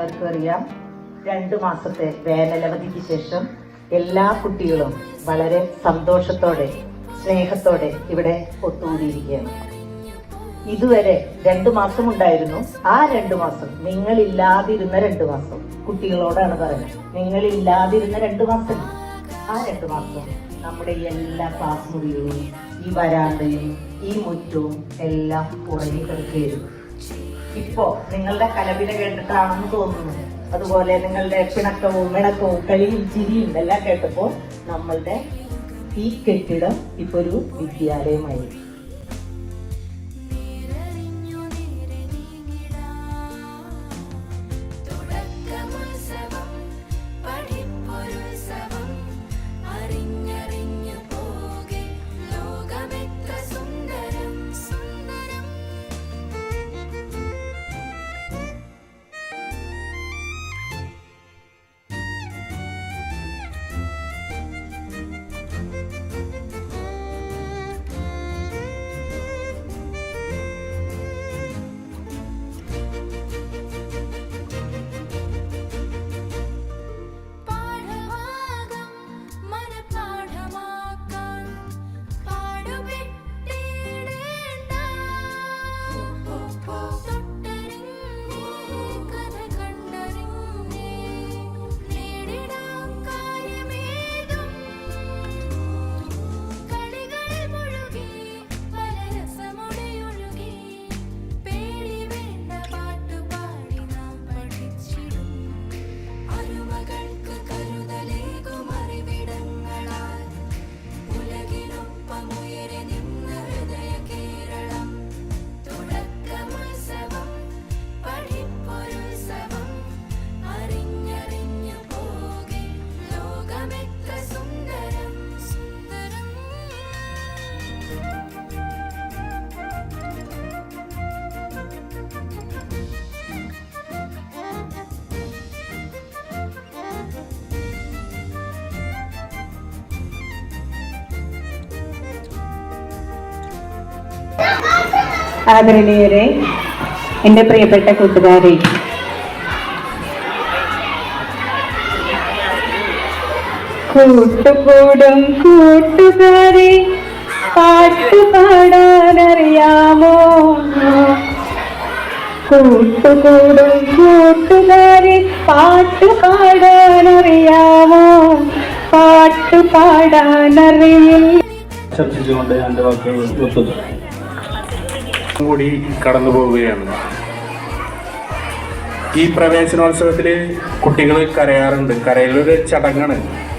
എല്ലാവർക്കും അറിയാം രണ്ടു മാസത്തെ വേനലവധിക്ക് ശേഷം എല്ലാ കുട്ടികളും വളരെ സന്തോഷത്തോടെ സ്നേഹത്തോടെ ഇവിടെ ഒത്തുകൂടിയിരിക്കുകയാണ്. ഇതുവരെ രണ്ടു മാസം ഉണ്ടായിരുന്നു. ആ രണ്ടു മാസം നിങ്ങളില്ലാതിരുന്ന രണ്ടു മാസം. കുട്ടികളോടാണ് പറയുന്നത്. നിങ്ങളില്ലാതിരുന്ന രണ്ടു മാസം. ആ രണ്ടു മാസം നമ്മുടെ എല്ലാ ക്ലാസ് മുറികളും ഈ വരാന്തയും ഈ മുറ്റവും എല്ലാം ഉറങ്ങി കിടക്കുകയായിരുന്നു. ഇപ്പോ നിങ്ങളുടെ കലപില കേട്ടിട്ടാണെന്ന് തോന്നുന്നു. അതുപോലെ നിങ്ങളുടെ പിണക്കവും മിണക്കവും കളിയും ചിരിയും എല്ലാം കേട്ടപ്പോ നമ്മളുടെ ഈ കെട്ടിടം ഇപ്പൊ ഒരു വിദ്യാലയമായി. ആദരണീയരെ എന്റെ പ്രിയപ്പെട്ട കൂട്ടുകാരെ. കൂട്ടുകൂടും കൂട്ടുകാരെ പാട്ടുപാടാനറിയാമോ? കൂട്ടുകൂടും കൂട്ടുകാരെ പാട്ടുപാടാനറിയാമോ? പാട്ടുപാടാനറിയില്ല. ചർച്ച ചെയ്തുകൊണ്ട് എന്റെ വാക്കുകൾ നിർത്തുന്നു. കൂടി കടന്നു പോവുകയാണ്. ഈ പ്രവേശനോത്സവത്തിൽ കുട്ടികൾ കരയാറുണ്ട്. കരയിലൊരു ചടങ്ങാണ്.